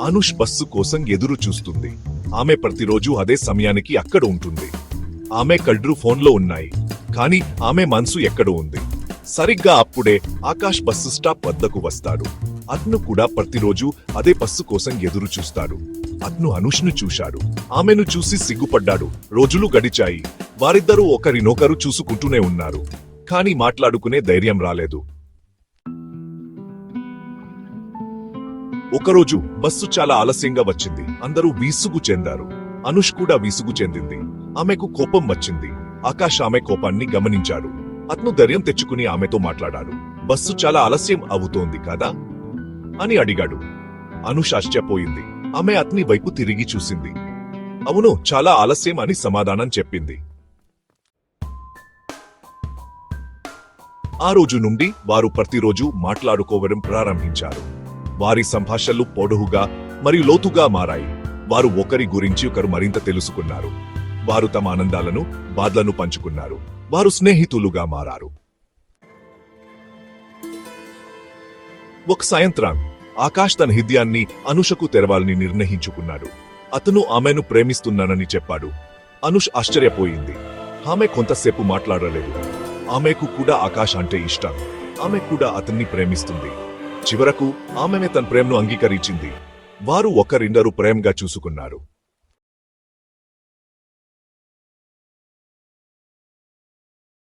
Anush bus కోసం ఎదురు చూస్తుంది. ఆమె ప్రతిరోజు అదే సమయానికి అక్కడ ఉంటుంది. ఆమె కళ్ళు ఫోన్లో ఉన్నాయి. కానీ ఆమె మనసు ఎక్కడ ఉంది? సరిగ్గా అప్పుడే ఆకాష్ బస్సు స్టాప్ వద్దకు వస్తాడు. అతను కూడా ప్రతిరోజు అదే బస్సు కోసం ఎదురు చూస్తాడు. అతను అనుష్ను చూశాడు. ఆమెను చూసి సిగ్గుపడ్డాడు. రోజులు గడిచాయి. వారిద్దరూ ఒకరినొకరు చూసుకుంటూనే ఉన్నారు. కానీ మాట్లాడుకునే ధైర్యం రాలేదు. ఒకరోజు బస్సు చాలా ఆలస్యంగా వచ్చింది. అందరూ విసుగు చెందారు. అనుష్ కూడా విసుగు చెందింది. ఆమెకు కోపం వచ్చింది. ఆకాష్ ఆమె కోపాన్ని గమనించాడు. అతను ధైర్యం తెచ్చుకుని ఆమెతో మాట్లాడాడు. బస్సు చాలా ఆలస్యం అవుతోంది కదా? అని అడిగాడు. అనుష్ ఆశ్చర్యపోయింది. ఆమె అతని వైపు తిరిగి చూసింది. అవును చాలా ఆలస్యం అని సమాధానం చెప్పింది. ఆ రోజు నుండి వారు ప్రతిరోజు మాట్లాడుకోవడం ప్రారంభించారు. వారి సంభాషణలు పొడువుగా మరియు లోతుగా మారాయి. వారు ఒకరి గురించి ఒకరు మరింత తెలుసుకున్నారు. వారు తమ ఆనందాలను బాధలను పంచుకున్నారు. వారు స్నేహితులుగా మారారు. ఒక సాయంత్రం ఆకాష్ తన హృదయాన్ని అనుషకు తెరవాలని నిర్ణయించుకున్నాడు. అతను ఆమెను ప్రేమిస్తున్నానని చెప్పాడు. అనుష్ ఆశ్చర్యపోయింది. ఆమె కొంతసేపు మాట్లాడలేదు. ఆమెకు కూడా ఆకాష్ అంటే ఇష్టం. ఆమె కూడా అతన్ని ప్రేమిస్తుంది. చివరకు ఆమెనే తన ప్రేమను అంగీకరించింది. వారు ఒకరిందరూ ప్రేమగా చూసుకున్నారు.